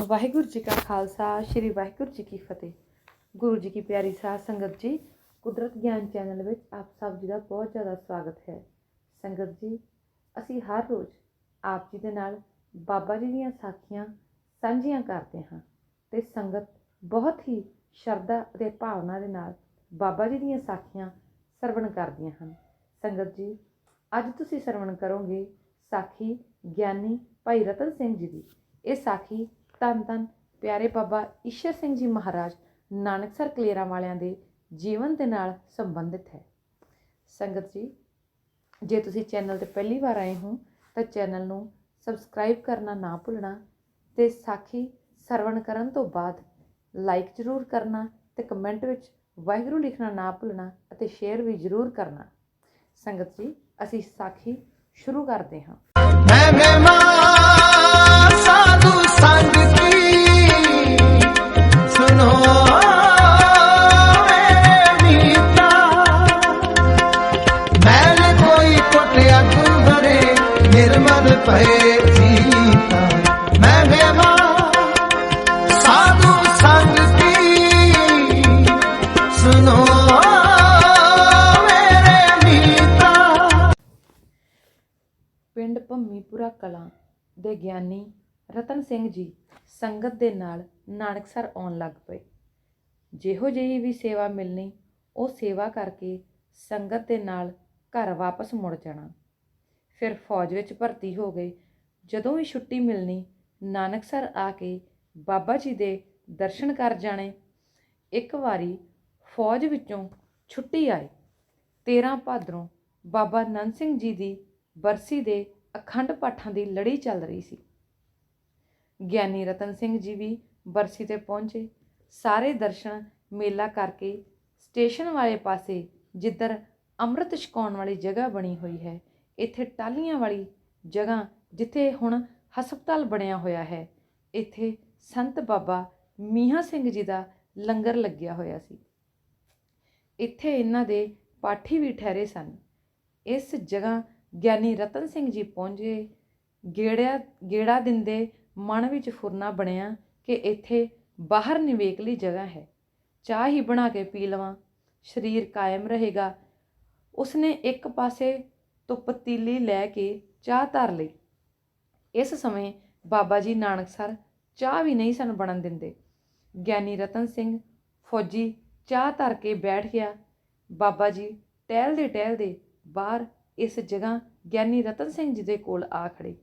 ਵਾਹਿਗੁਰੂ ਜੀ ਕਾ ਖਾਲਸਾ, ਸ੍ਰੀ ਵਾਹਿਗੁਰੂ ਜੀ ਕੀ ਫਤਿਹ। ਗੁਰੂ ਜੀ ਕੀ ਪਿਆਰੀ ਸਾਧ ਸੰਗਤ ਜੀ, ਕੁਦਰਤ ਗਿਆਨ ਚੈਨਲ ਵਿੱਚ ਆਪ ਸਭ ਜੀ ਦਾ ਬਹੁਤ ਜ਼ਿਆਦਾ ਸਵਾਗਤ ਹੈ। ਸੰਗਤ ਜੀ, ਅਸੀਂ ਹਰ ਰੋਜ਼ ਆਪ ਜੀ ਦੇ ਨਾਲ ਬਾਬਾ ਜੀ ਦੀਆਂ ਸਾਖੀਆਂ ਸਾਂਝੀਆਂ ਕਰਦੇ ਹਾਂ ਤੇ ਸੰਗਤ ਬਹੁਤ ਹੀ ਸ਼ਰਧਾ ਅਤੇ ਭਾਵਨਾ ਦੇ ਨਾਲ ਬਾਬਾ ਜੀ ਦੀਆਂ ਸਾਖੀਆਂ ਸਰਵਣ ਕਰਦੀਆਂ ਹਨ। ਸੰਗਤ ਜੀ, ਅੱਜ ਤੁਸੀਂ ਸਰਵਣ ਕਰੋਗੇ ਸਾਖੀ ਗਿਆਨੀ ਭਾਈ ਰਤਨ ਸਿੰਘ ਜੀ ਦੀ। ਇਹ ਸਾਖੀ ਧੰਨ ਧੰਨ ਪਿਆਰੇ ਬਾਬਾ ਈਸ਼ਰ ਸਿੰਘ ਜੀ ਮਹਾਰਾਜ ਨਾਨਕਸਰ ਕਲੇਰਾਂ ਵਾਲਿਆਂ ਦੇ ਜੀਵਨ ਦੇ ਨਾਲ ਸੰਬੰਧਿਤ ਹੈ। ਸੰਗਤ ਜੀ, ਜੇ ਤੁਸੀਂ ਚੈਨਲ ਤੇ ਪਹਿਲੀ ਵਾਰ ਆਏ ਹੋ, ਤਾਂ ਚੈਨਲ ਨੂੰ ਸਬਸਕ੍ਰਾਈਬ ਕਰਨਾ ਨਾ ਭੁੱਲਣਾ ਤੇ ਸਾਖੀ ਸਰਵਣ ਕਰਨ ਤੋਂ ਬਾਅਦ ਲਾਈਕ ਜ਼ਰੂਰ ਕਰਨਾ ਤੇ ਕਮੈਂਟ ਵਿੱਚ ਵਾਹਿਗੁਰੂ ਲਿਖਣਾ ਨਾ ਭੁੱਲਣਾ ਅਤੇ ਸ਼ੇਅਰ ਵੀ ਜ਼ਰੂਰ ਕਰਨਾ। ਸੰਗਤ ਜੀ, ਅਸੀਂ ਸਾਖੀ ਸ਼ੁਰੂ ਕਰਦੇ ਹਾਂ। ਮੈਂ ਮਹਿਮਾਨ ਪਏ ਜੀਤਾ ਮੈਂ ਮਹਿਮਾਨ ਸਾਧੂ ਸੰਗ ਕੀ ਸੁਨੋ ਮੇਰੇ ਮੀਤਾ। ਪਿੰਡ ਭੰਮੀਪੁਰਾ ਕਲਾਂ ਦੇ ਗਿਆਨੀ ਰਤਨ ਸਿੰਘ ਜੀ ਸੰਗਤ ਦੇ ਨਾਲ ਨਾਨਕਸਰ ਆਉਣ ਲੱਗ ਪਏ। ਜਿਹੋ ਜਿਹੀ ਵੀ ਸੇਵਾ ਮਿਲਣੀ, ਉਹ ਸੇਵਾ ਕਰਕੇ ਸੰਗਤ ਦੇ ਨਾਲ ਘਰ ਵਾਪਸ ਮੁੜ ਜਾਣਾ। ਫਿਰ ਫੌਜ ਵਿੱਚ ਭਰਤੀ ਹੋ ਗਏ। ਜਦੋਂ ਵੀ ਛੁੱਟੀ ਮਿਲਣੀ ਨਾਨਕਸਰ ਆ ਕੇ ਬਾਬਾ ਜੀ ਦੇ ਦਰਸ਼ਨ ਕਰ ਜਾਣੇ। ਇੱਕ ਵਾਰੀ ਫੌਜ ਵਿੱਚੋਂ ਛੁੱਟੀ ਆਈ। 13 ਭਾਦਰੋਂ ਬਾਬਾ ਨੰਦ ਸਿੰਘ ਜੀ ਦੀ ਬਰਸੀ ਦੇ ਅਖੰਡ ਪਾਠਾਂ ਦੀ ਲੜੀ ਚੱਲ ਰਹੀ ਸੀ। ਗਿਆਨੀ ਰਤਨ ਸਿੰਘ ਜੀ ਵੀ ਬਰਸੀ ਤੇ ਪਹੁੰਚੇ। ਸਾਰੇ ਦਰਸ਼ਨ ਮੇਲਾ ਕਰਕੇ ਸਟੇਸ਼ਨ ਵਾਲੇ ਪਾਸੇ ਜਿੱਧਰ ਅੰਮ੍ਰਿਤ ਛਕਾਉਣ ਵਾਲੀ ਜਗ੍ਹਾ ਬਣੀ ਹੋਈ ਹੈ ਇੱਥੇ ਟਾਲੀਆਂ ਵਾਲੀ ਜਗ੍ਹਾ ਜਿੱਥੇ ਹੁਣ ਹਸਪਤਾਲ ਬਣਿਆ ਹੋਇਆ ਹੈ। ਇੱਥੇ ਸੰਤ ਬਾਬਾ ਮੀਆਂ ਸਿੰਘ ਜੀ ਦਾ ਲੰਗਰ ਲੱਗਿਆ ਹੋਇਆ ਸੀ। ਇੱਥੇ ਇਹਨਾਂ ਦੇ ਪਾਠੀ ਵੀ ਠਹਿਰੇ ਸਨ। ਇਸ ਜਗ੍ਹਾ ਗਿਆਨੀ ਰਤਨ ਸਿੰਘ ਜੀ ਪਹੁੰਚੇ। ਗੇੜਿਆ, ਗੇੜਾ ਦਿੰਦੇ ਮਨ ਵਿੱਚ ਫੁਰਨਾ ਬਣਿਆ ਕਿ ਇੱਥੇ ਬਾਹਰ ਨਿਵੇਕਲੀ ਜਗ੍ਹਾ ਹੈ। ਚਾਹ ਹੀ ਬਣਾ ਕੇ ਪੀ ਲਵਾਂ। ਸਰੀਰ ਕਾਇਮ ਰਹੇਗਾ। ਉਸਨੇ ਇੱਕ ਪਾਸੇ ਤੋਂ ਪਤੀਲੀ ਲੈ ਕੇ ਚਾਹ ਧਰ ਲਈ। ਇਸ ਸਮੇਂ ਬਾਬਾ ਜੀ ਨਾਨਕ ਸਰ ਚਾਹ ਵੀ ਨਹੀਂ ਸਨ ਬਣਨ ਦਿੰਦੇ। ਗਿਆਨੀ ਰਤਨ ਸਿੰਘ ਫੌਜੀ ਚਾਹ ਧਰ ਕੇ ਬੈਠ ਗਿਆ। ਬਾਬਾ ਜੀ ਟਹਿਲਦੇ ਟਹਿਲਦੇ ਬਾਹਰ ਇਸ ਜਗ੍ਹਾ ਗਿਆਨੀ ਰਤਨ ਸਿੰਘ ਜੀ ਦੇ ਕੋਲ ਆ ਖੜੇ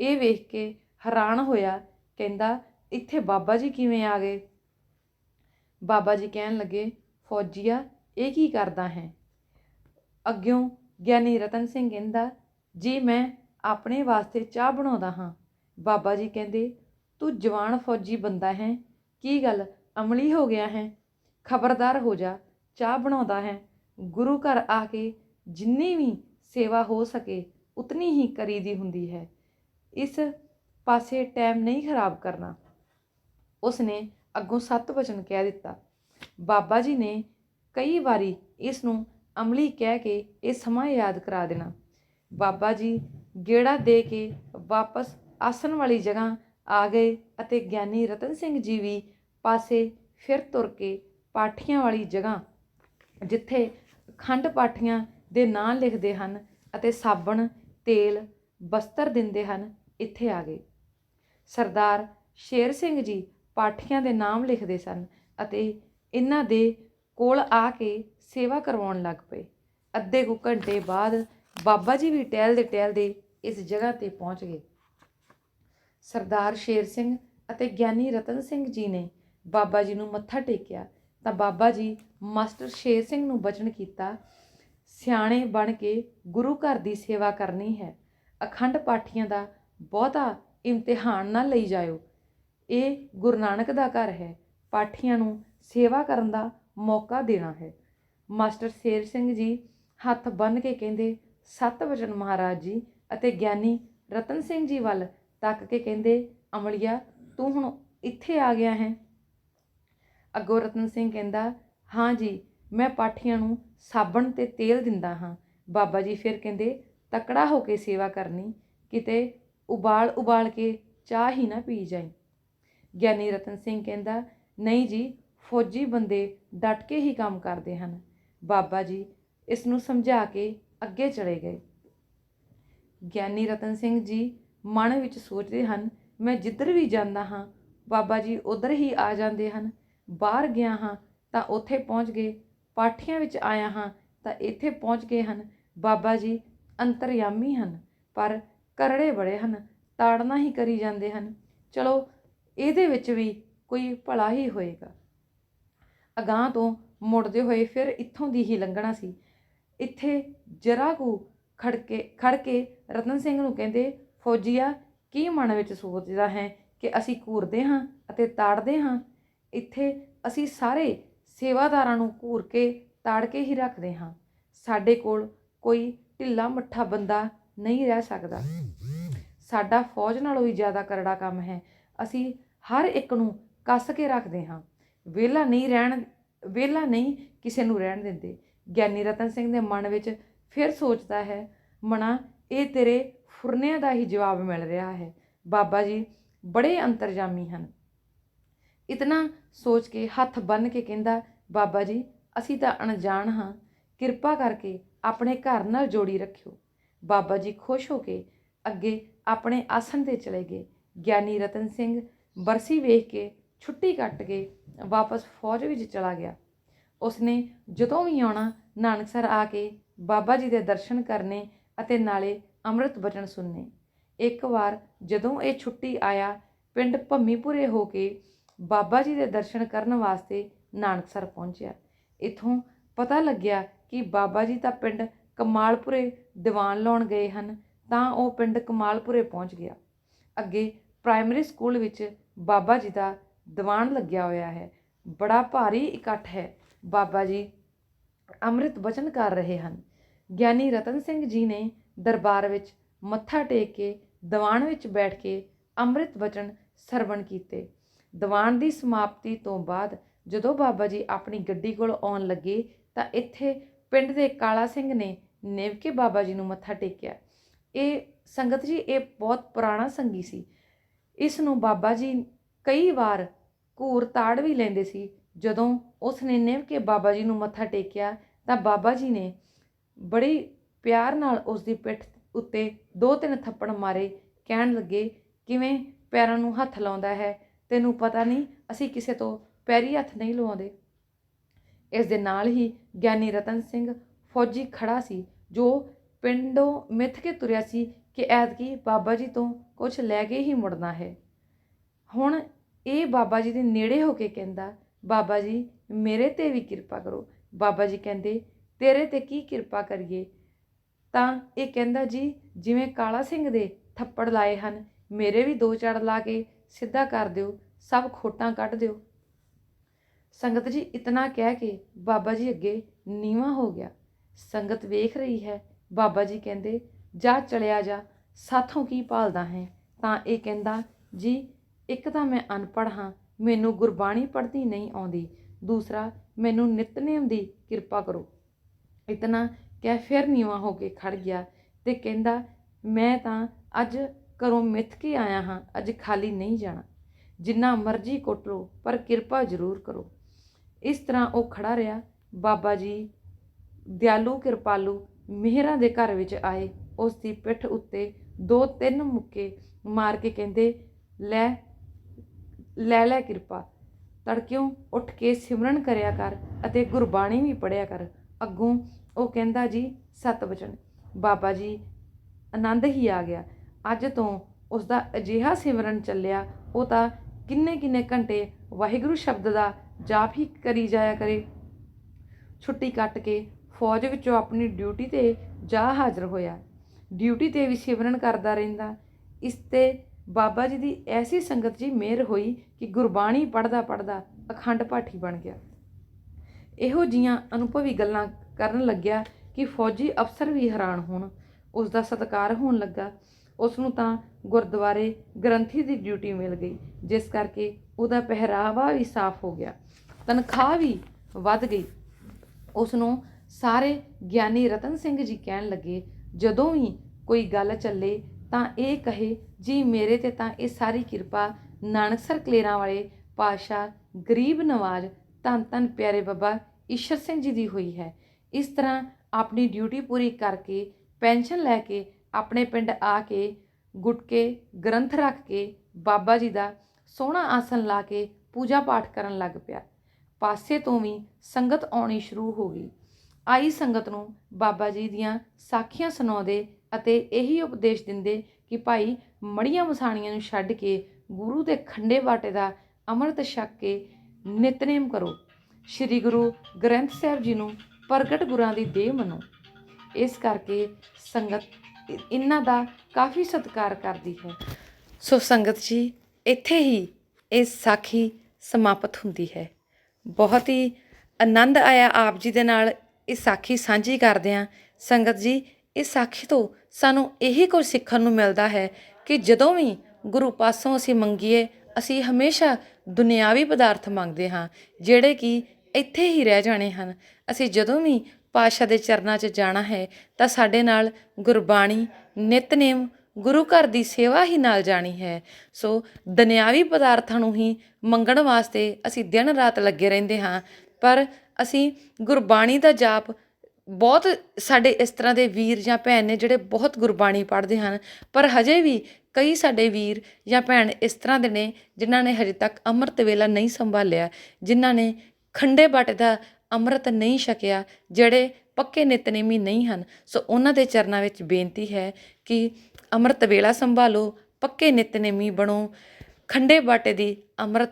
ਇਹ ਵੇਖ ਕੇ ਹੈਰਾਨ ਹੋਇਆ, ਕਹਿੰਦਾ, ਇੱਥੇ ਬਾਬਾ ਜੀ ਕਿਵੇਂ ਆ ਗਏ? ਬਾਬਾ ਜੀ ਕਹਿਣ ਲੱਗੇ, ਫੌਜੀਆ, ਇਹ ਕੀ ਕਰਦਾ ਹੈ? ਅੱਗਿਓਂ ਗਿਆਨੀ ਰਤਨ ਸਿੰਘ ਕਹਿੰਦਾ, ਜੀ, ਮੈਂ ਆਪਣੇ ਵਾਸਤੇ ਚਾਹ ਬਣਾਉਂਦਾ ਹਾਂ। ਬਾਬਾ ਜੀ ਕਹਿੰਦੇ, ਤੂੰ ਜਵਾਨ ਫੌਜੀ ਬੰਦਾ ਹੈ, ਕੀ ਗੱਲ ਅਮਲੀ ਹੋ ਗਿਆ ਹੈ? ਖਬਰਦਾਰ ਹੋ ਜਾ, ਚਾਹ ਬਣਾਉਂਦਾ ਹੈ। ਗੁਰੂ ਘਰ ਆ ਕੇ ਜਿੰਨੀ ਵੀ ਸੇਵਾ ਹੋ ਸਕੇ, ਉਤਨੀ ਹੀ ਕਰੀਦੀ ਹੁੰਦੀ ਹੈ। ਇਸ ਪਾਸੇ ਟਾਈਮ ਨਹੀਂ ਖਰਾਬ ਕਰਨਾ। ਉਸਨੇ ਅੱਗੋਂ ਸੱਤ ਵਚਨ ਕਹਿ ਦਿੱਤਾ। ਬਾਬਾ ਜੀ ਨੇ ਕਈ ਵਾਰੀ ਇਸ ਨੂੰ ਅਮਲੀ ਕਹਿ ਕੇ ਇਹ ਸਮਾਂ ਯਾਦ ਕਰਾ ਦੇਣਾ। ਬਾਬਾ ਜੀ ਗੇੜਾ ਦੇ ਕੇ ਵਾਪਸ ਆਸਣ ਵਾਲੀ ਜਗ੍ਹਾ ਆ ਗਏ ਅਤੇ ਗਿਆਨੀ ਰਤਨ ਸਿੰਘ ਜੀ ਵੀ ਪਾਸੇ ਫਿਰ ਤੁਰ ਕੇ ਪਾਠੀਆਂ ਵਾਲੀ ਜਗ੍ਹਾ, ਜਿੱਥੇ ਖੰਡ ਪਾਠੀਆਂ ਦੇ ਨਾਂ ਲਿਖਦੇ ਹਨ ਅਤੇ ਸਾਬਣ, ਤੇਲ, ਬਸਤਰ ਦਿੰਦੇ ਹਨ, ਇੱਥੇ ਆ ਗਏ। ਸਰਦਾਰ ਸ਼ੇਰ ਸਿੰਘ ਜੀ ਪਾਠੀਆਂ ਦੇ ਨਾਮ ਲਿਖਦੇ ਸਨ ਅਤੇ ਇਹਨਾਂ ਦੇ ਕੋਲ ਆ ਕੇ ਸੇਵਾ ਕਰਵਾਉਣ ਲੱਗ ਪਏ। ਅੱਧੇ ਕੁ ਘੰਟੇ ਬਾਅਦ ਬਾਬਾ ਜੀ ਵੀ ਟਹਿਲਦੇ ਟਹਿਲਦੇ ਇਸ ਜਗ੍ਹਾ ਤੇ ਪਹੁੰਚ ਗਏ। ਸਰਦਾਰ ਸ਼ੇਰ ਸਿੰਘ ਅਤੇ ਗਿਆਨੀ ਰਤਨ ਸਿੰਘ ਜੀ ਨੇ ਬਾਬਾ ਜੀ ਨੂੰ ਮੱਥਾ ਟੇਕਿਆ ਤਾਂ ਬਾਬਾ ਜੀ ਮਾਸਟਰ ਸ਼ੇਰ ਸਿੰਘ ਨੂੰ ਬਚਨ ਕੀਤਾ, ਸਿਆਣੇ ਬਣ ਕੇ ਗੁਰੂ ਘਰ ਦੀ ਸੇਵਾ ਕਰਨੀ ਹੈ। ਅਖੰਡ ਪਾਠੀਆਂ ਦਾ ਬਹੁਤਾ ਇਮਤਿਹਾਨ ਨਾ ਲਈ ਜਾਇਓ। ਇਹ ਗੁਰੂ ਨਾਨਕ ਦਾ ਘਰ ਹੈ। ਪਾਠੀਆਂ ਨੂੰ ਸੇਵਾ ਕਰਨ ਦਾ ਮੌਕਾ ਦੇਣਾ ਹੈ। ਮਾਸਟਰ ਸ਼ੇਰ ਸਿੰਘ ਜੀ ਹੱਥ ਬੰਨ੍ਹ ਕੇ ਕਹਿੰਦੇ, ਸਤ ਵਚਨ ਮਹਾਰਾਜ ਜੀ ਅਤੇ ਗਿਆਨੀ ਰਤਨ ਸਿੰਘ ਜੀ ਵੱਲ ਤੱਕ ਕੇ ਕਹਿੰਦੇ, ਅਮਲੀਆ, ਤੂੰ ਹੁਣ ਇੱਥੇ ਆ ਗਿਆ ਹੈ? ਅੱਗੋਂ ਰਤਨ ਸਿੰਘ ਕਹਿੰਦਾ, ਹਾਂ ਜੀ, ਮੈਂ ਪਾਠੀਆਂ ਨੂੰ ਸਾਬਣ ਤੇ ਤੇਲ ਦਿੰਦਾ ਹਾਂ। ਬਾਬਾ ਜੀ ਫਿਰ ਕਹਿੰਦੇ, ਤਕੜਾ ਹੋ ਕੇ ਸੇਵਾ ਕਰਨੀ, ਕਿਤੇ ਉਬਾਲ ਉਬਾਲ ਕੇ ਚਾਹ ਹੀ ਨਾ ਪੀ ਜਾਈ। ਗਿਆਨੀ ਰਤਨ ਸਿੰਘ ਕਹਿੰਦਾ, ਨਹੀਂ ਜੀ ਫੌਜੀ ਬੰਦੇ ਡਟ ਕੇ ਹੀ ਕੰਮ ਕਰਦੇ ਹਨ। ਬਾਬਾ ਜੀ ਇਸ ਨੂੰ ਸਮਝਾ ਕੇ ਅੱਗੇ ਚਲੇ ਗਏ। ਗਿਆਨੀ ਰਤਨ ਸਿੰਘ ਜੀ ਮਨ ਵਿੱਚ ਸੋਚਦੇ ਹਨ, ਮੈਂ ਜਿੱਧਰ ਵੀ ਜਾਂਦਾ ਹਾਂ, ਬਾਬਾ ਜੀ ਉਧਰ ਹੀ ਆ ਜਾਂਦੇ ਹਨ। ਬਾਹਰ ਗਿਆ ਹਾਂ ਤਾਂ ਉੱਥੇ ਪਹੁੰਚ ਗਏ, ਪਾਠੀਆਂ ਵਿੱਚ ਆਇਆ ਹਾਂ ਤਾਂ ਇੱਥੇ ਪਹੁੰਚ ਗਏ ਹਨ। ਬਾਬਾ ਜੀ ਅੰਤਰਯਾਮੀ ਹਨ, ਪਰ ਕਰੜੇ ਬੜੇ ਹਨ, ਤਾੜਨਾ ਹੀ ਕਰੀ ਜਾਂਦੇ ਹਨ। ਚਲੋ, ਇਹਦੇ ਵਿੱਚ ਵੀ ਕੋਈ ਭਲਾ ਹੀ ਹੋਏਗਾ। ਅਗਾਂਹ ਤੋਂ ਮੁੜਦੇ ਹੋਏ ਫਿਰ ਇੱਥੋਂ ਦੀ ਹੀ ਲੰਘਣਾ ਸੀ। ਇੱਥੇ ਜਰਾ ਕੁ ਖੜਕੇ ਖੜ ਕੇ ਰਤਨ ਸਿੰਘ ਨੂੰ ਕਹਿੰਦੇ, ਫੌਜੀਆ, ਕੀ ਮਨ ਵਿੱਚ ਸੋਚਦਾ ਹੈ ਕਿ ਅਸੀਂ ਘੂਰਦੇ ਹਾਂ ਅਤੇ ਤਾੜਦੇ ਹਾਂ? ਇੱਥੇ ਅਸੀਂ ਸਾਰੇ ਸੇਵਾਦਾਰਾਂ ਨੂੰ ਘੂਰ ਕੇ, ਤਾੜ ਕੇ ਹੀ ਰੱਖਦੇ ਹਾਂ। ਸਾਡੇ ਕੋਲ ਕੋਈ ਢਿੱਲਾ ਮੱਠਾ ਬੰਦਾ ਨਹੀਂ ਰਹਿ ਸਕਦਾ। ਸਾਡਾ ਫੌਜ ਨਾਲੋਂ ਵੀ ਜ਼ਿਆਦਾ ਕਰੜਾ ਕੰਮ ਹੈ। ਅਸੀਂ ਹਰ ਇੱਕ ਨੂੰ ਕੱਸ ਕੇ ਰੱਖਦੇ ਹਾਂ। ਵਿਹਲਾ ਨਹੀਂ ਰਹਿਣ, ਵਿਹਲਾ ਨਹੀਂ ਕਿਸੇ ਨੂੰ ਰਹਿਣ ਦਿੰਦੇ। ਗਿਆਨੀ ਰਤਨ ਸਿੰਘ ਦੇ ਮਨ ਵਿੱਚ ਫਿਰ ਸੋਚਦਾ ਹੈ ਮਣਾ ਇਹ ਤੇਰੇ ਫੁਰਨਿਆਂ ਦਾ ਹੀ ਜਵਾਬ ਮਿਲ ਰਿਹਾ ਹੈ। ਬਾਬਾ ਜੀ ਬੜੇ ਅੰਤਰਜਾਮੀ ਹਨ। ਇਤਨਾ ਸੋਚ ਕੇ ਹੱਥ ਬੰਨ ਕੇ ਕਹਿੰਦਾ, ਬਾਬਾ ਜੀ, ਅਸੀਂ ਤਾਂ ਅਣਜਾਣ ਹਾਂ, ਕਿਰਪਾ ਕਰਕੇ ਆਪਣੇ ਘਰ ਨਾਲ ਜੋੜੀ ਰੱਖਿਓ। ਬਾਬਾ ਜੀ ਖੁਸ਼ ਹੋ ਕੇ ਅੱਗੇ ਆਪਣੇ ਆਸਣ ਤੇ ਚਲੇ ਗਏ। ਗਿਆਨੀ ਰਤਨ ਸਿੰਘ ਬਰਸੀ ਵੇਖ ਕੇ ਛੁੱਟੀ ਕੱਟ ਕੇ ਵਾਪਸ ਫੌਜ ਵਿੱਚ ਚਲਾ ਗਿਆ। ਉਸਨੇ ਜਦੋਂ ਵੀ ਆਉਣਾ ਨਾਨਕਸਰ ਆ ਕੇ ਬਾਬਾ ਜੀ ਦੇ ਦਰਸ਼ਨ ਕਰਨੇ ਅਤੇ ਨਾਲੇ ਅੰਮ੍ਰਿਤ ਬਚਨ ਸੁਣਨੇ। ਇੱਕ ਵਾਰ ਜਦੋਂ ਇਹ ਛੁੱਟੀ ਆਇਆ, ਪਿੰਡ ਭੰਮੀਪੁਰੇ ਹੋ ਕੇ ਬਾਬਾ ਜੀ ਦੇ ਦਰਸ਼ਨ ਕਰਨ ਵਾਸਤੇ ਨਾਨਕਸਰ ਪਹੁੰਚਿਆ। ਇਥੋਂ ਪਤਾ ਲੱਗਿਆ ਕਿ ਬਾਬਾ ਜੀ ਤਾਂ ਪਿੰਡ ਕਮਾਲਪੁਰੇ ਦੀਵਾਨ ਲਾਉਣ ਗਏ ਹਨ, ਤਾਂ ਉਹ ਪਿੰਡ ਕਮਾਲਪੁਰੇ ਪਹੁੰਚ ਗਿਆ। ਅੱਗੇ ਪ੍ਰਾਇਮਰੀ ਸਕੂਲ ਵਿੱਚ ਬਾਬਾ ਜੀ ਦਾ ਦੀਵਾਨ ਲੱਗਿਆ ਹੋਇਆ ਹੈ। ਬੜਾ ਭਾਰੀ ਇਕੱਠ ਹੈ। ਬਾਬਾ ਜੀ ਅੰਮ੍ਰਿਤ ਬਚਨ ਕਰ ਰਹੇ ਹਨ। ਗਿਆਨੀ ਰਤਨ ਸਿੰਘ ਜੀ ਨੇ ਦਰਬਾਰ ਵਿੱਚ ਮੱਥਾ ਟੇਕ ਕੇ ਦੀਵਾਨ ਵਿੱਚ ਬੈਠ ਕੇ ਅੰਮ੍ਰਿਤ ਬਚਨ ਸਰਵਣ ਕੀਤੇ। ਦੀਵਾਨ ਦੀ ਸਮਾਪਤੀ ਤੋਂ ਬਾਅਦ ਜਦੋਂ ਬਾਬਾ ਜੀ ਆਪਣੀ ਗੱਡੀ ਕੋਲ ਆਉਣ ਲੱਗੇ ਤਾਂ ਇੱਥੇ ਪਿੰਡ ਦੇ ਕਾਲਾ ਸਿੰਘ ਨੇ ਨਿਵ ਕੇ ਬਾਬਾ ਜੀ ਨੂੰ ਮੱਥਾ ਟੇਕਿਆ। ਇਹ ਸੰਗਤ ਜੀ, ਇਹ ਬਹੁਤ ਪੁਰਾਣਾ ਸੰਗੀ ਸੀ। ਇਸ ਨੂੰ ਬਾਬਾ ਜੀ ਕਈ ਵਾਰ ਘੂਰ ਤਾੜ ਵੀ ਲੈਂਦੇ ਸੀ। ਜਦੋਂ ਉਸ ਨੇ ਨਿਵ ਕੇ ਬਾਬਾ ਜੀ ਨੂੰ ਮੱਥਾ ਟੇਕਿਆ ਤਾਂ ਬਾਬਾ ਜੀ ਨੇ ਬੜੀ ਪਿਆਰ ਨਾਲ ਉਸ ਦੀ ਪਿੱਠ ਉੱਤੇ ਦੋ ਤਿੰਨ ਥੱਪੜ ਮਾਰੇ। ਕਹਿਣ ਲੱਗੇ, ਕਿਵੇਂ ਪੈਰਾਂ ਨੂੰ ਹੱਥ ਲਾਉਂਦਾ ਹੈ? ਤੈਨੂੰ ਪਤਾ ਨਹੀਂ, ਅਸੀਂ ਕਿਸੇ ਤੋਂ ਪੈਰੀ ਹੱਥ ਨਹੀਂ ਲਵਾਉਂਦੇ। ਇਸ ਦੇ ਨਾਲ ਹੀ ਗਿਆਨੀ ਰਤਨ ਸਿੰਘ ਫੌਜੀ ਖੜਾ ਸੀ, ਜੋ ਪਿੰਡੋਂ ਮਿੱਥ ਕੇ ਤੁਰਿਆ ਸੀ ਕਿ ਐਤਕੀ ਬਾਬਾ ਜੀ ਤੋਂ ਕੁਝ ਲੈ ਕੇ ਹੀ ਮੁੜਨਾ ਹੈ। ਹੁਣ ਇਹ ਬਾਬਾ ਜੀ ਦੇ ਨੇੜੇ ਹੋ ਕੇ ਕਹਿੰਦਾ, ਬਾਬਾ ਜੀ, ਮੇਰੇ ਤੇ ਵੀ ਕਿਰਪਾ ਕਰੋ। ਬਾਬਾ ਜੀ ਕਹਿੰਦੇ, ਤੇਰੇ ਤੇ ਕੀ ਕਿਰਪਾ ਕਰੀਏ? ਤਾਂ ਇਹ ਕਹਿੰਦਾ ਜੀ, ਜਿਵੇਂ ਕਾਲਾ ਸਿੰਘ ਦੇ ਥੱਪੜ ਲਾਏ ਹਨ, ਮੇਰੇ ਵੀ ਦੋ ਚੜ ਲਾ ਕੇ ਸਿੱਧਾ ਕਰ ਦਿਓ, ਸਭ ਖੋਟਾਂ ਕੱਢ ਦਿਓ। ਸੰਗਤ ਜੀ ਇਤਨਾ ਕਹਿ ਕੇ ਬਾਬਾ ਜੀ ਅੱਗੇ ਨੀਵਾ ਹੋ ਗਿਆ। ਸੰਗਤ ਵੇਖ ਰਹੀ ਹੈ, ਬਾਬਾ ਜੀ ਕਹਿੰਦੇ, ਜਾ ਚਲਿਆ ਜਾ, ਸਾਥੋਂ ਕੀ ਭਾਲਦਾ ਹੈ? ਤਾਂ ਇਹ ਕਹਿੰਦਾ, ਜੀ ਇੱਕ ਤਾਂ ਮੈਂ ਅਨਪੜ੍ਹ ਹਾਂ, ਮੈਨੂੰ ਗੁਰਬਾਣੀ ਪੜ੍ਹਦੀ ਨਹੀਂ ਆਉਂਦੀ। ਦੂਸਰਾ, ਮੈਨੂੰ ਨਿਤਨੇਮ ਦੀ ਕਿਰਪਾ ਕਰੋ। ਇਤਨਾ ਕਹਿ ਫਿਰ ਨੀਵਾ ਹੋ ਕੇ ਖੜ ਗਿਆ ਤੇ ਕਹਿੰਦਾ, ਮੈਂ ਤਾਂ ਅੱਜ ਘਰੋਂ ਮਿੱਥ ਕੇ ਆਇਆ ਹਾਂ, ਅੱਜ ਖਾਲੀ ਨਹੀਂ ਜਾਣਾ। ਜਿੰਨਾ ਮਰਜ਼ੀ ਕੁੱਟ ਲਓ, ਪਰ ਕਿਰਪਾ ਜ਼ਰੂਰ ਕਰੋ। ਇਸ ਤਰ੍ਹਾਂ ਉਹ ਖੜਾ ਰਿਹਾ। ਬਾਬਾ ਜੀ ਦਿਆਲੂ ਕਿਰਪਾਲੂ ਮਿਹਰਾਂ ਦੇ ਘਰ ਵਿੱਚ ਆਏ। ਉਸ ਦੀ ਪਿੱਠ ਉੱਤੇ ਦੋ ਤਿੰਨ ਮੁੱਕੇ ਮਾਰ ਕੇ ਕਹਿੰਦੇ, ਲੈ ਲੈ ਲੈ ਕਿਰਪਾ। ਤੜਕਿਓ ਉੱਠ ਕੇ ਸਿਮਰਨ ਕਰਿਆ ਕਰ ਅਤੇ ਗੁਰਬਾਣੀ ਵੀ ਪੜਿਆ ਕਰ। ਅੱਗੋਂ ਉਹ ਕਹਿੰਦਾ ਜੀ, ਸਤ ਵਚਨ। ਬਾਬਾ ਜੀ, ਆਨੰਦ ਹੀ ਆ ਗਿਆ। ਅੱਜ ਤੋਂ ਉਸ ਦਾ ਅਜਿਹਾ ਸਿਮਰਨ ਚੱਲਿਆ, ਉਹ ਤਾਂ ਕਿੰਨੇ ਕਿੰਨੇ ਘੰਟੇ ਵਾਹਿਗੁਰੂ ਸ਼ਬਦ ਦਾ ਜਾਪ ਹੀ ਕਰੀ ਜਾਇਆ ਕਰੇ। ਛੁੱਟੀ ਕੱਟ ਕੇ ਫੌਜ ਵਿੱਚੋਂ ਆਪਣੀ ਡਿਊਟੀ ਤੇ ਜਾ ਹਾਜ਼ਰ ਹੋਇਆ। ਡਿਊਟੀ ਤੇ ਵੀ ਸਿਮਰਨ ਕਰਦਾ ਰਹਿੰਦਾ। ਇਸ ਤੇ ਬਾਬਾ ਜੀ ਦੀ ਐਸੀ ਸੰਗਤ ਜੀ ਮਿਹਰ ਹੋਈ ਕਿ ਗੁਰਬਾਣੀ ਪੜਦਾ ਪੜਦਾ ਅਖੰਡ ਪਾਠੀ ਬਣ ਗਿਆ। ਇਹੋ ਜੀਆਂ ਅਨੁਭਵੀ ਗੱਲਾਂ ਕਰਨ ਲੱਗਿਆ ਕਿ ਫੌਜੀ ਅਫਸਰ ਵੀ ਹੈਰਾਨ ਹੋਣ। ਉਸ ਦਾ ਸਤਿਕਾਰ ਹੋਣ ਲੱਗਾ। ਉਸ ਨੂੰ ਤਾਂ ਗੁਰਦੁਆਰੇ ਗ੍ਰੰਥੀ ਦੀ ਡਿਊਟੀ ਮਿਲ ਗਈ, ਜਿਸ ਕਰਕੇ ਉਹਦਾ ਪਹਿਰਾਵਾ ਵੀ ਸਾਫ਼ ਹੋ ਗਿਆ। ਤਨਖਾਹ ਵੀ ਵੱਧ ਗਈ। ਉਸ ਨੂੰ ਸਾਰੇ ਗਿਆਨੀ ਰਤਨ ਸਿੰਘ ਜੀ ਕਹਿਣ ਲੱਗੇ, ਜਦੋਂ ਵੀ ਕੋਈ ਗੱਲ ਚੱਲੇ ਤਾਂ ਇਹ ਕਹੇ, ਜੀ ਮੇਰੇ ਤੇ ਤਾਂ ਇਹ ਸਾਰੀ ਕਿਰਪਾ ਨਾਨਕਸਰ ਕਲੇਰਾਂ ਵਾਲੇ ਪਾਸ਼ਾ ਗਰੀਬ ਨਵਾਜ, ਧੰਨ ਧੰਨ ਪਿਆਰੇ ਬਾਬਾ ਈਸ਼ਰ ਸਿੰਘ ਜੀ ਦੀ ਹੋਈ ਹੈ। ਇਸ ਤਰ੍ਹਾਂ ਆਪਣੀ ਡਿਊਟੀ ਪੂਰੀ ਕਰਕੇ ਪੈਨਸ਼ਨ ਲੈ ਕੇ ਆਪਣੇ ਪਿੰਡ ਆ ਕੇ ਗੁਟਕੇ ਗ੍ਰੰਥ ਰੱਖ ਕੇ ਬਾਬਾ ਜੀ ਦਾ ਸੋਹਣਾ ਆਸਨ ਲਾ ਕੇ ਪੂਜਾ ਪਾਠ ਕਰਨ ਲੱਗ ਪਿਆ। ਪਾਸੇ ਤੋਂ ਵੀ ਸੰਗਤ ਆਉਣੀ ਸ਼ੁਰੂ ਹੋ ਗਈ। ਆਈ ਸੰਗਤ ਨੂੰ ਬਾਬਾ ਜੀ ਦੀਆਂ ਸਾਖੀਆਂ ਸੁਣਾਉਂਦੇ ਅਤੇ ਇਹੀ ਉਪਦੇਸ਼ ਦਿੰਦੇ ਕਿ ਭਾਈ ਮੜੀਆਂ ਮਸਾਣੀਆਂ ਨੂੰ ਛੱਡ ਕੇ ਗੁਰੂ ਦੇ ਖੰਡੇ ਬਾਟੇ ਦਾ ਅੰਮ੍ਰਿਤ ਛਕ ਕੇ ਨਿਤਨੇਮ ਕਰੋ। ਸ੍ਰੀ ਗੁਰੂ ਗ੍ਰੰਥ ਸਾਹਿਬ ਜੀ ਨੂੰ ਪ੍ਰਗਟ ਗੁਰਾਂ ਦੀ ਦੇਹ ਮੰਨੋ। ਇਸ ਕਰਕੇ ਸੰਗਤ ਇਹਨਾਂ ਦਾ ਕਾਫੀ ਸਤਿਕਾਰ ਕਰਦੀ ਹੈ। ਸੋ ਸੰਗਤ ਜੀ, ਇੱਥੇ ਹੀ ਇਹ ਸਾਖੀ ਸਮਾਪਤ ਹੁੰਦੀ ਹੈ। ਬਹੁਤ ਹੀ ਆਨੰਦ ਆਇਆ ਆਪ ਜੀ ਦੇ ਨਾਲ ਇਹ ਸਾਖੀ ਸਾਂਝੀ ਕਰਦੇ ਹਾਂ ਸੰਗਤ ਜੀ ਇਸ ਸਾਖੀ ਤੋਂ ਸਾਨੂੰ ਇਹੀ ਕੁਝ ਸਿੱਖਣ ਨੂੰ ਮਿਲਦਾ ਹੈ ਕਿ ਜਦੋਂ ਵੀ ਗੁਰੂ ਪਾਸੋਂ ਅਸੀਂ ਮੰਗੀਏ, ਅਸੀਂ ਹਮੇਸ਼ਾ ਦੁਨਿਆਵੀ ਪਦਾਰਥ ਮੰਗਦੇ ਹਾਂ, ਜਿਹੜੇ ਕਿ ਇੱਥੇ ਹੀ ਰਹਿ ਜਾਣੇ ਹਨ। ਅਸੀਂ ਜਦੋਂ ਵੀ ਪਾਸ਼ਾ ਦੇ ਚਰਨਾਂ 'ਚ ਜਾਣਾ ਹੈ, ਤਾਂ ਸਾਡੇ ਨਾਲ ਗੁਰਬਾਣੀ, ਨਿਤਨੇਮ, ਗੁਰੂ ਘਰ ਦੀ ਸੇਵਾ ਹੀ ਨਾਲ ਜਾਣੀ ਹੈ। ਸੋ ਦੁਨਿਆਵੀ ਪਦਾਰਥਾਂ ਨੂੰ ਹੀ ਮੰਗਣ ਵਾਸਤੇ ਅਸੀਂ ਦਿਨ ਰਾਤ ਲੱਗੇ ਰਹਿੰਦੇ ਹਾਂ, ਪਰ ਅਸੀਂ ਗੁਰਬਾਣੀ ਦਾ ਜਾਪ ਬਹੁਤ ਸਾਡੇ ਇਸ ਤਰ੍ਹਾਂ ਦੇ ਵੀਰ ਜਾਂ ਭੈਣ ਨੇ ਜਿਹੜੇ ਬਹੁਤ ਗੁਰਬਾਣੀ ਪੜ੍ਹਦੇ ਹਨ, ਪਰ ਹਜੇ ਵੀ ਕਈ ਸਾਡੇ ਵੀਰ ਜਾਂ ਭੈਣ ਇਸ ਤਰ੍ਹਾਂ ਦੇ ਨੇ ਜਿਨ੍ਹਾਂ ਨੇ ਹਜੇ ਤੱਕ ਅੰਮ੍ਰਿਤ ਵੇਲਾ ਨਹੀਂ ਸੰਭਾਲਿਆ, ਜਿਨ੍ਹਾਂ ਨੇ ਖੰਡੇ ਬਾਟੇ ਦਾ ਅੰਮ੍ਰਿਤ ਨਹੀਂ ਛਕਿਆ, ਜਿਹੜੇ ਪੱਕੇ ਨਿਤਨੇਮੀ ਨਹੀਂ ਹਨ। ਸੋ ਉਹਨਾਂ ਦੇ ਚਰਨਾਂ ਵਿੱਚ ਬੇਨਤੀ ਹੈ ਕਿ ਅੰਮ੍ਰਿਤ ਵੇਲਾ ਸੰਭਾਲੋ, ਪੱਕੇ ਨਿਤਨੇਮੀ ਬਣੋ, ਖੰਡੇ ਬਾਟੇ ਦੀ ਅੰਮ੍ਰਿਤ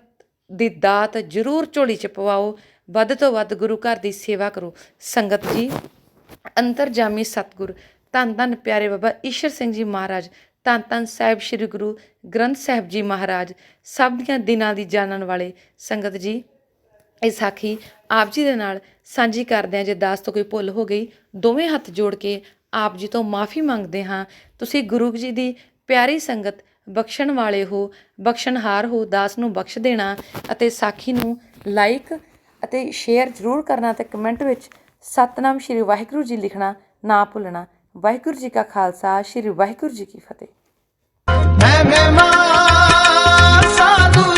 ਦੀ ਦਾਤ ਜ਼ਰੂਰ ਝੋਲੀ ਚ ਪਵਾਓ ਵੱਧ ਤੋਂ ਵੱਧ ਗੁਰੂ ਘਰ ਦੀ ਸੇਵਾ ਕਰੋ। ਸੰਗਤ ਜੀ ਅੰਤਰਜਾਮੀ ਸਤਿਗੁਰ। ਧੰਨ ਧੰਨ ਪਿਆਰੇ ਬਾਬਾ ਈਸ਼ਰ ਸਿੰਘ ਜੀ ਮਹਾਰਾਜ, ਧੰਨ ਧੰਨ ਸਾਹਿਬ ਸ੍ਰੀ ਗੁਰੂ ਗ੍ਰੰਥ ਸਾਹਿਬ ਜੀ ਮਹਾਰਾਜ, ਸਭ ਦੀਆਂ ਦਿਨਾਂ ਦੀ ਜਾਣਨ ਵਾਲੇ ਸੰਗਤ ਜੀ, ਇਹ ਸਾਖੀ ਆਪ ਜੀ ਦੇ ਨਾਲ ਸਾਂਝੀ ਕਰਦੇ ਹਾਂ ਜੇ ਦਾਸ ਤੋਂ ਕੋਈ ਭੁੱਲ ਹੋ ਗਈ, ਦੋਵੇਂ ਹੱਥ ਜੋੜ ਕੇ ਆਪ ਜੀ ਤੋਂ ਮਾਫੀ ਮੰਗਦੇ ਹਾਂ। ਤੁਸੀਂ ਗੁਰੂ ਜੀ ਦੀ ਪਿਆਰੀ ਸੰਗਤ ਬਖਸ਼ਣ ਵਾਲੇ ਹੋ, ਬਖਸ਼ਣਹਾਰ ਹੋ, ਦਾਸ ਨੂੰ ਬਖਸ਼ ਦੇਣਾ ਅਤੇ ਸਾਖੀ ਨੂੰ ਲਾਈਕ ਅਤੇ ਸ਼ੇਅਰ ਜ਼ਰੂਰ ਕਰਨਾ ਤੇ ਕਮੈਂਟ ਵਿੱਚ ਸਤਨਾਮ ਸ਼੍ਰੀ ਵਾਹਿਗੁਰੂ ਜੀ ਲਿਖਣਾ ਨਾ ਭੁੱਲਣਾ। ਵਾਹਿਗੁਰੂ ਜੀ ਕਾ ਖਾਲਸਾ, ਸ਼੍ਰੀ ਵਾਹਿਗੁਰੂ ਜੀ ਕੀ ਫਤਿਹ। ਮੈਂ ਮੈਂ ਮਾ ਸਾਧੂ